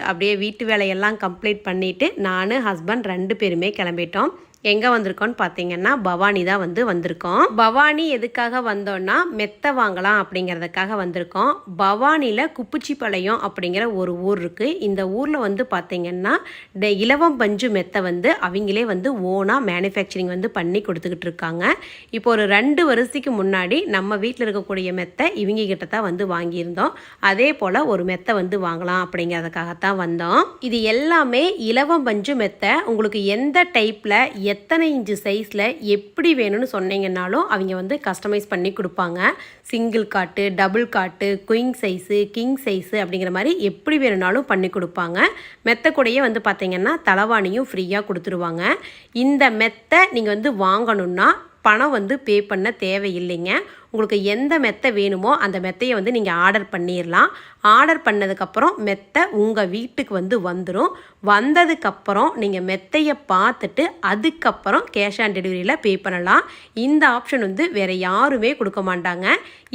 அப்படியே வீட்டு வேலையெல்லாம் கம்ப்ளீட் பண்ணிவிட்டு நான் ஹஸ்பண்ட் ரெண்டு பேருமே கிளம்பிட்டோம். எங்கே வந்திருக்கோம்னு பார்த்தீங்கன்னா பவானி தான் வந்து வந்திருக்கோம். பவானி எதுக்காக வந்தோம்னா மெத்தை வாங்கலாம் அப்படிங்கிறதுக்காக வந்திருக்கோம். பவானியில் குப்புச்சிப்பாளையம் அப்படிங்கிற ஒரு ஊர் இருக்குது இந்த ஊரில் வந்து பார்த்தீங்கன்னா இலவம் பஞ்சு மெத்தை வந்து அவங்களே வந்து ஓனாக மேனுஃபேக்சரிங் வந்து பண்ணி கொடுத்துக்கிட்டு இருக்காங்க. இப்போ ஒரு ரெண்டு வருஷத்துக்கு முன்னாடி நம்ம வீட்டில் இருக்கக்கூடிய மெத்தை இவங்க கிட்ட தான் வந்து வாங்கியிருந்தோம். அதே போல் ஒரு மெத்தை வந்து வாங்கலாம் அப்படிங்கிறதுக்காகத்தான் வந்தோம். இது எல்லாமே இலவம் பஞ்சு மெத்தை. உங்களுக்கு எந்த டைப்பில் எத்தனை இன்ச்சு சைஸில் எப்படி வேணும்னு சொன்னீங்கன்னாலும் அவங்க வந்து கஸ்டமைஸ் பண்ணி கொடுப்பாங்க. சிங்கிள் காட்டு டபுள் காட்டு குயிங் சைஸு கிங் சைஸு அப்படிங்கிற மாதிரி எப்படி வேணும்னாலும் பண்ணி கொடுப்பாங்க. மெத்தை கூடயே வந்து பார்த்திங்கன்னா தலவாணியும் ஃப்ரீயாக கொடுத்துருவாங்க. இந்த மெத்தை நீங்கள் வந்து வாங்கணுன்னா பணம் வந்து பே பண்ண தேவையில்லைங்க. உங்களுக்கு எந்த மெத்தை வேணுமோ அந்த மெத்தையை வந்து நீங்கள் ஆர்டர் பண்ணிடலாம் ஆர்டர் பண்ணதுக்கப்புறம் மெத்தை உங்கள் வீட்டுக்கு வந்து வந்துடும் வந்ததுக்கப்புறம் நீங்கள் மெத்தையை பார்த்துட்டு அதுக்கப்புறம் கேஷ் ஆன் டெலிவரியில் பே பண்ணலாம். இந்த ஆப்ஷன் வந்து வேறு யாருமே கொடுக்க மாட்டாங்க.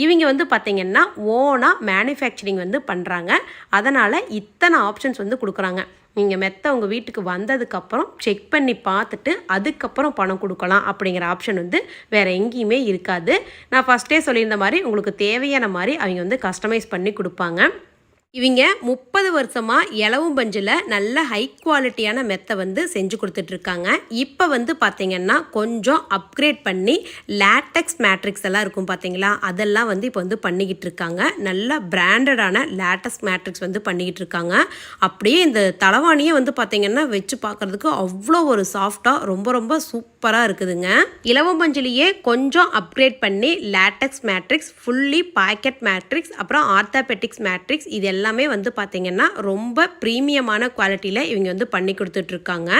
இவங்க வந்து பார்த்திங்கன்னா ஓனாக மேனுஃபேக்சரிங் வந்து பண்ணுறாங்க அதனால் இத்தனை ஆப்ஷன்ஸ் வந்து கொடுக்குறாங்க. நீங்கள் மெத்த உங்கள் வீட்டுக்கு வந்ததுக்கப்புறம் செக் பண்ணி பார்த்துட்டு அதுக்கப்புறம் பணம் கொடுக்கலாம் அப்படிங்கிற ஆப்ஷன் வந்து வேறு எங்கேயுமே இருக்காது. நான் ஃபஸ்ட்டே சொல்லியிருந்த மாதிரி உங்களுக்கு தேவையான மாதிரி அவங்க வந்து கஸ்டமைஸ் பண்ணி கொடுப்பாங்க. இவங்க முப்பது வருஷமாக இலவும் பஞ்சில் நல்ல ஹை குவாலிட்டியான மெத்தை வந்து செஞ்சு கொடுத்துட்ருக்காங்க. இப்போ வந்து பார்த்திங்கன்னா கொஞ்சம் அப்கிரேட் பண்ணி லேட்டக்ஸ் மேட்ரிக்ஸ் எல்லாம் இருக்கும் பார்த்தீங்களா அதெல்லாம் வந்து இப்போ வந்து பண்ணிக்கிட்டு இருக்காங்க நல்ல பிராண்டடான லேட்டக்ஸ் மேட்ரிக்ஸ் வந்து பண்ணிக்கிட்டு இருக்காங்க அப்படியே இந்த தலவாணியை வந்து பார்த்திங்கன்னா வச்சு பார்க்குறதுக்கு அவ்வளோ ஒரு சாஃப்டாக ரொம்ப ரொம்ப சூப்பராக இருக்குதுங்க. இலவம் பஞ்சிலேயே கொஞ்சம் அப்கிரேட் பண்ணி latex matrix fully pocket matrix அப்புறம் ஆர்த்தாபெட்டிக்ஸ் மேட்ரிக்ஸ் இது எல்லாமே வந்து பார்த்திங்கன்னா ரொம்ப ப்ரீமியமான குவாலிட்டியில் இவங்க வந்து பண்ணி கொடுத்துட்ருக்காங்க.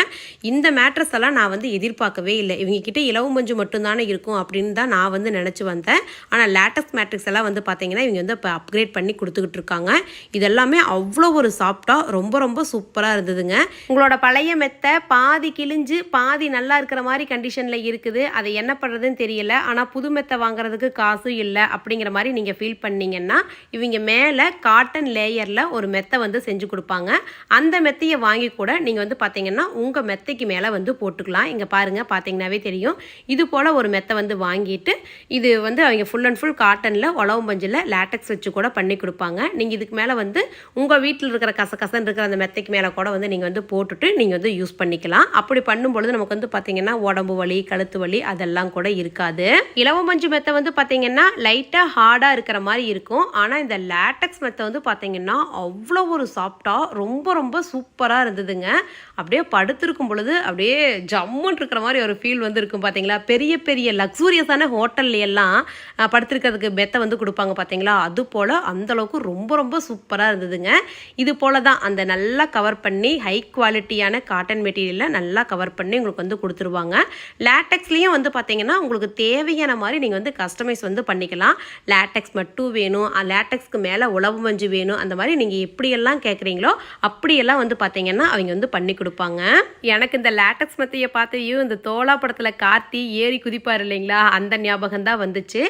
இந்த மேட்ரஸ் எல்லாம் நான் வந்து எதிர்பார்க்கவே இல்லை. இவங்க இலவு மஞ்சு மட்டும்தானே இருக்கும் அப்படின்னு தான் நான் வந்து நினச்சி வந்தேன். ஆனால் லேட்டஸ்ட் மேட்ரிக்ஸ் எல்லாம் வந்து பார்த்திங்கன்னா இவங்க வந்து இப்போ அப்கிரேட் பண்ணி கொடுத்துக்கிட்டு இருக்காங்க இதெல்லாமே அவ்வளோ ஒரு சாஃப்டாக ரொம்ப ரொம்ப சூப்பராக இருந்ததுங்க. உங்களோட பழைய மெத்தை பாதி கிழிஞ்சு பாதி நல்லா இருக்கிற மாதிரி கண்டிஷனில் இருக்குது. அதை என்ன பண்ணுறதுன்னு தெரியல. ஆனால் புது மெத்தை வாங்குறதுக்கு காசும் இல்லை அப்படிங்கிற மாதிரி நீங்கள் ஃபீல் பண்ணீங்கன்னா இவங்க மேலே காட்டன் லேயரில் ஒரு மெத்தை வந்து செஞ்சு கொடுப்பாங்க. அந்த மெத்தையை வாங்கி கூட நீங்கள் வந்து பார்த்தீங்கன்னா உங்கள் மெத்தைக்கு மேலே வந்து போட்டுக்கலாம். இங்கே பாருங்கள் பார்த்தீங்கன்னாவே தெரியும். இது போல் ஒரு மெத்தை வந்து வாங்கிட்டு இது வந்து அவங்க ஃபுல் அண்ட் ஃபுல் காட்டனில் உழவு பஞ்சில் லேட்டக்ஸ் வச்சு கூட பண்ணி கொடுப்பாங்க. நீங்கள் இதுக்கு மேலே வந்து உங்கள் வீட்டில் இருக்கிற கசகசன் இருக்கிற அந்த மெத்தைக்கு மேலே கூட வந்து நீங்கள் வந்து போட்டுட்டு நீங்கள் வந்து யூஸ் பண்ணிக்கலாம். அப்படி பண்ணும்பொழுது நமக்கு வந்து பார்த்தீங்கன்னா உடம்பு வலி கழுத்து வலி அதெல்லாம் கூட இருக்காது. இலவ மஞ்சு மெத்தை வந்து பார்த்தீங்கன்னா லைட்டாக ஹார்டாக இருக்கிற மாதிரி இருக்கும். ஆனால் இந்த லேட்டக்ஸ் மெத்தை வந்து பார்த்தீங்கன்னா அவ்வளோ ஒரு சாஃப்டாக ரொம்ப ரொம்ப சூப்பராக இருந்ததுங்க. அப்படியே படுத்திருக்கும் பொழுது அப்படியே ஜம்முன்னு இருக்கிற மாதிரி ஒரு ஃபீல் வந்து இருக்கும் பார்த்தீங்களா பெரிய பெரிய லக்ஸூரியஸான ஹோட்டல்ல எல்லாம் படுத்திருக்கிறதுக்கு மெத்தை வந்து கொடுப்பாங்க பார்த்தீங்களா அது போல் அந்தளவுக்கு ரொம்ப ரொம்ப சூப்பராக இருந்ததுங்க. இது போல் தான் அந்த நல்லா கவர் பண்ணி ஹை குவாலிட்டியான காட்டன் மெட்டீரியலில் நல்லா கவர் பண்ணி உங்களுக்கு வந்து கொடுத்துருவாங்க. லேட்டக்ஸ்லேயும் வந்து பார்த்தீங்கன்னா உங்களுக்கு தேவையான மாதிரி நீங்கள் வந்து கஸ்டமைஸ் வந்து பண்ணிக்கலாம். லேட்டக்ஸ் மட்டும் வேணும். லேட்டக்ஸ்க்கு மேலே உழவு மஞ்சு வேணும். அந்த மாதிரி நீங்கள் எப்படியெல்லாம் கேட்குறீங்களோ அப்படியெல்லாம் வந்து பார்த்தீங்கன்னா அவங்க வந்து பண்ணி கொடுப்பாங்க. எனக்கு இந்த லேட்டக்ஸ் மெத்தையை பார்த்தையும் இந்த தோலா படத்தில் கார்த்தி ஏறி குதிப்பார் இல்லைங்களா? அந்த ஞாபகம் தான் வந்துச்சு.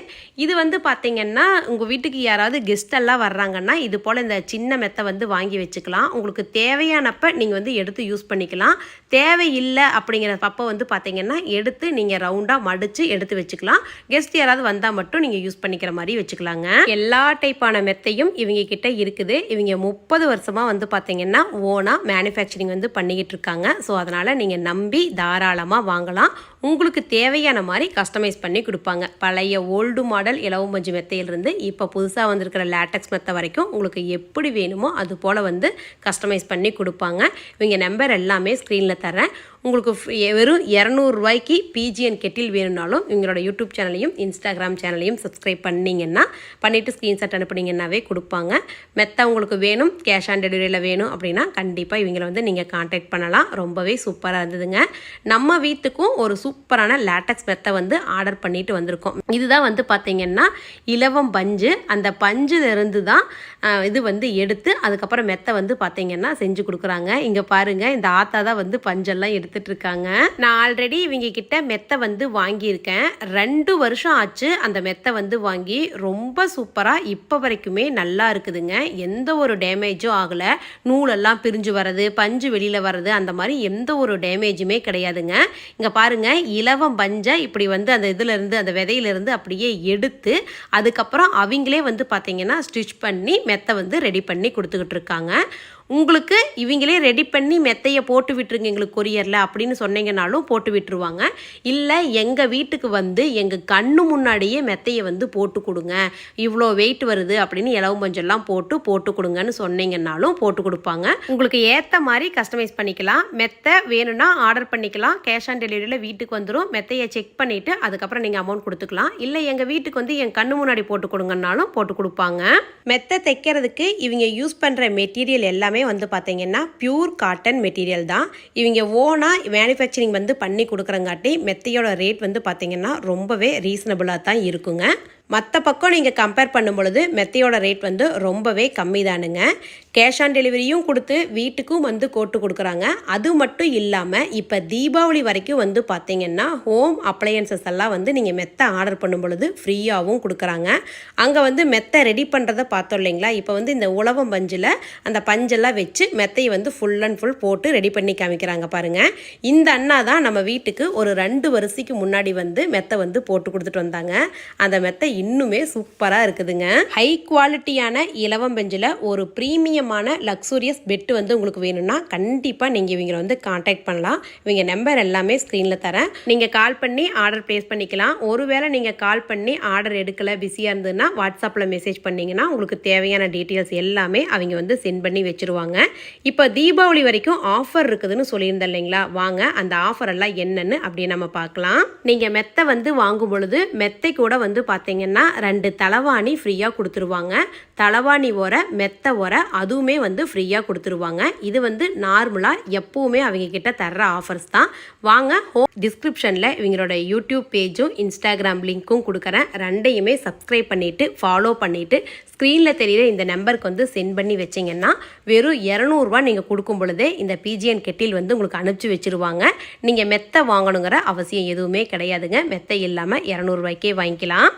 இது வந்து பார்த்தீங்கன்னா உங்கள் வீட்டுக்கு யாராவது கெஸ்ட் எல்லாம் வர்றாங்கன்னா இது போல் இந்த சின்ன மெத்தை வந்து வாங்கி வச்சுக்கலாம். உங்களுக்கு தேவையானப்ப நீங்கள் வந்து எடுத்து யூஸ் பண்ணிக்கலாம். தேவையில்லை அப்படிங்கிற அப்போ வந்து பார்த்தீங்கன்னா எடுத்து நீங்கள் ரவுண்டாக மடித்து எடுத்து வச்சுக்கலாம். கெஸ்ட் யாராவது வந்தால் மட்டும் நீங்கள் யூஸ் பண்ணிக்கிற மாதிரி வச்சுக்கலாங்க. எல்லா டைப்பான மெத்தையும் இவங்க கிட்ட இருக்குது. இவங்க முப்பது வருஷமாக வந்து பார்த்திங்கன்னா ஓனாக மேனுஃபேக்சரிங் வந்து பண்ணிக்கிட்டு இருக்காங்க. ஸோ அதனால் நீங்கள் நம்பி தாராளமாக வாங்கலாம். உங்களுக்கு தேவையான மாதிரி கஸ்டமைஸ் பண்ணி கொடுப்பாங்க. பழைய ஓல்டு மாடல் இலவு மஞ்சு மெத்தையிலிருந்து இப்போ புதுசாக வந்திருக்கிற லேட்டக்ஸ் மெத்தை வரைக்கும் உங்களுக்கு எப்படி வேணுமோ அது போல் வந்து கஸ்டமைஸ் பண்ணி கொடுப்பாங்க. இவங்க நம்பர் எல்லாமே ஸ்க்ரீனில் தரேன் உங்களுக்கு வெறும் இரநூறுவாய்க்கு பிஜிஎன் கெட்டில் வேணும்னாலும் இவங்களோட யூடியூப் சேனலையும் இன்ஸ்டாகிராம் சேனலையும் சப்ஸ்கிரைப் பண்ணிங்கன்னா பண்ணிவிட்டு ஸ்க்ரீன்ஷாட் அனுப்புனீங்கன்னாவே கொடுப்பாங்க. மெத்த உங்களுக்கு வேணும் கேஷ் ஆன் டெலிவரியில் வேணும் அப்படின்னா கண்டிப்பாக இவங்களை வந்து நீங்கள் காண்டாக்ட் பண்ணலாம். ரொம்பவே சூப்பராக இருந்ததுங்க. நம்ம வீட்டுக்கும் ஒரு சூப்பர் சூப்பரான லேட்டக்ஸ் மெத்தை வந்து ஆர்டர் பண்ணிட்டு வந்திருக்கோம். இதுதான் வந்து பார்த்தீங்கன்னா இலவம் பஞ்சு. அந்த பஞ்சுலேருந்து தான் இது வந்து எடுத்து அதுக்கப்புறம் மெத்தை வந்து பார்த்தீங்கன்னா செஞ்சு கொடுக்குறாங்க. இங்கே பாருங்க இந்த ஆத்தா தான் வந்து பஞ்செல்லாம் எடுத்துகிட்டு இருக்காங்க நான் ஆல்ரெடி இவங்க கிட்ட மெத்தை வந்து வாங்கியிருக்கேன். ரெண்டு வருஷம் ஆச்சு அந்த மெத்தை வந்து வாங்கி. ரொம்ப சூப்பராக இப்போ வரைக்குமே நல்லா இருக்குதுங்க. எந்த ஒரு டேமேஜும் ஆகலை. நூலெல்லாம் பிரிஞ்சு வர்றது பஞ்சு வெளியில் வர்றது அந்த மாதிரி எந்த ஒரு டேமேஜுமே கிடையாதுங்க. இங்கே பாருங்க இலவம் பஞ்சை இப்படி வந்து அந்த இதுலேருந்து அந்த விதையிலேருந்து அப்படியே எடுத்து அதுக்கப்புறம் அவங்களே வந்து பார்த்திங்கன்னா ஸ்டிச் பண்ணி மெத்தை வந்து ரெடி பண்ணி கொடுத்துக்கிட்டு இருக்காங்க. உங்களுக்கு இவங்களே ரெடி பண்ணி மெத்தையை போட்டு விட்டுருங்க எங்களுக்கு கொரியரில் அப்படின்னு சொன்னீங்கனாலும் போட்டு விட்டுருவாங்க. இல்லை எங்கள் வீட்டுக்கு வந்து எங்கள் கண்ணு முன்னாடியே மெத்தையை வந்து போட்டு கொடுங்க. இவ்வளோ வெயிட் வருது அப்படின்னு இலவு மஞ்சள்லாம் போட்டு போட்டு கொடுங்கன்னு சொன்னீங்கன்னாலும் போட்டு கொடுப்பாங்க. உங்களுக்கு ஏற்ற மாதிரி கஸ்டமைஸ் பண்ணிக்கலாம். மெத்தை வேணும்னா ஆர்டர் பண்ணிக்கலாம். கேஷ் ஆன் டெலிவரியில் வீட்டுக்கு வந்துடும் மெத்தையை செக் பண்ணிவிட்டு அதுக்கப்புறம் நீங்கள் அமௌண்ட் கொடுத்துக்கலாம். இல்லை எங்கள் வீட்டுக்கு வந்து என் கண்ணு முன்னாடி போட்டு கொடுங்கன்னாலும் போட்டு கொடுப்பாங்க. மெத்தை தைக்கிறதுக்கு இவங்க யூஸ் பண்ணுற மெட்டீரியல் எல்லாமே வந்து பார்த்தீங்கன்னா பியூர் காட்டன் மெட்டீரியல் தான். இவங்க ஓனாக மேனுஃபேக்சரிங் வந்து பண்ணி கொடுக்குறங்காட்டி மெத்தையோட ரேட் வந்து பார்த்தீங்கன்னா ரொம்பவே ரீசனபுளாக தான் இருக்குங்க. மற்ற பக்கம் நீங்கள் கம்பேர் பண்ணும் பொழுது மெத்தையோட ரேட் வந்து ரொம்பவே கம்மி தானுங்க கேஷ் ஆன் டெலிவரியும் கொடுத்து வீட்டுக்கும் வந்து கோட்டு கொடுக்குறாங்க. அது மட்டும் இல்லாமல் இப்போ தீபாவளி வரைக்கும் வந்து பார்த்தீங்கன்னா ஹோம் அப்ளையன்சஸ் எல்லாம் வந்து நீங்கள் மெத்தை ஆர்டர் பண்ணும் பொழுது ஃப்ரீயாகவும் கொடுக்குறாங்க. அங்கே வந்து மெத்தை ரெடி பண்ணுறதை பார்த்தோம் இல்லைங்களா? இப்போ வந்து இந்த உழவம் பஞ்சில் அந்த பஞ்செல்லாம் வச்சு மெத்தையை வந்து ஃபுல் அண்ட் ஃபுல் போட்டு ரெடி பண்ணி காமிக்கிறாங்க பாருங்கள் இந்த அண்ணா தான் நம்ம வீட்டுக்கு ஒரு ரெண்டு வருஷத்துக்கு முன்னாடி வந்து மெத்தை வந்து போட்டு கொடுத்துட்டு வந்தாங்க. அந்த மெத்தை இன்னுமே சூப்பராக இருக்குதுங்க. ஹை குவாலிட்டியான இலவம் பெஞ்சில் ஒரு ப்ரீமியமான லக்ஸூரியஸ் பெட்டு வந்து உங்களுக்கு வேணும்னா கண்டிப்பாக நீங்கள் இவங்களை வந்து காண்டாக்ட் பண்ணலாம். இவங்க நம்பர் எல்லாமே ஸ்க்ரீனில் தரேன். நீங்கள் கால் பண்ணி ஆர்டர் ப்ளேஸ் பண்ணிக்கலாம். ஒருவேளை நீங்கள் கால் பண்ணி ஆர்டர் எடுக்கலை பிஸியாக இருந்ததுன்னா வாட்ஸ்அப்பில் மெசேஜ் பண்ணிங்கன்னா உங்களுக்கு தேவையான டீட்டெயில்ஸ் எல்லாமே அவங்க வந்து சென்ட் பண்ணி வச்சுருவாங்க. இப்போ தீபாவளி வரைக்கும் ஆஃபர் இருக்குதுன்னு சொல்லியிருந்தேன் இல்லைங்களா? வாங்க அந்த ஆஃபர் எல்லாம் என்னன்னு அப்படியே நம்ம பார்க்கலாம். நீங்கள் மெத்தை வந்து வாங்கும் பொழுது மெத்தை கூட வந்து பார்த்தீங்கன்னா ரெண்டு தலவாணி ஃப்ரீயாக கொடுத்துருவாங்க. தலவாணி உர மெத்தை உர அதுவுமே வந்து ஃப்ரீயாக கொடுத்துருவாங்க. இது வந்து நார்மலாக எப்போவுமே அவங்க கிட்ட தர்ற ஆஃபர்ஸ் தான். வாங்க ஹோம் டிஸ்கிரிப்ஷனில் இவங்களோட யூடியூப் பேஜும் இன்ஸ்டாகிராம் லிங்க்கும் கொடுக்குறேன். ரெண்டையுமே சப்ஸ்கிரைப் பண்ணிவிட்டு ஃபாலோ பண்ணிவிட்டு ஸ்க்ரீனில் தெரிகிற இந்த நம்பருக்கு வந்து சென்ட் பண்ணி வச்சிங்கன்னா வெறும் இரநூறுவா நீங்கள் கொடுக்கும் பொழுதே இந்த பிஜிஎன் கெட்டில் வந்து உங்களுக்கு அனுப்பிச்சி வச்சிருவாங்க. நீங்கள் மெத்தை வாங்கணுங்கிற அவசியம் எதுவுமே கிடையாதுங்க. மெத்தை இல்லாமல் இரநூறுவாய்க்கே வாங்கிக்கலாம்.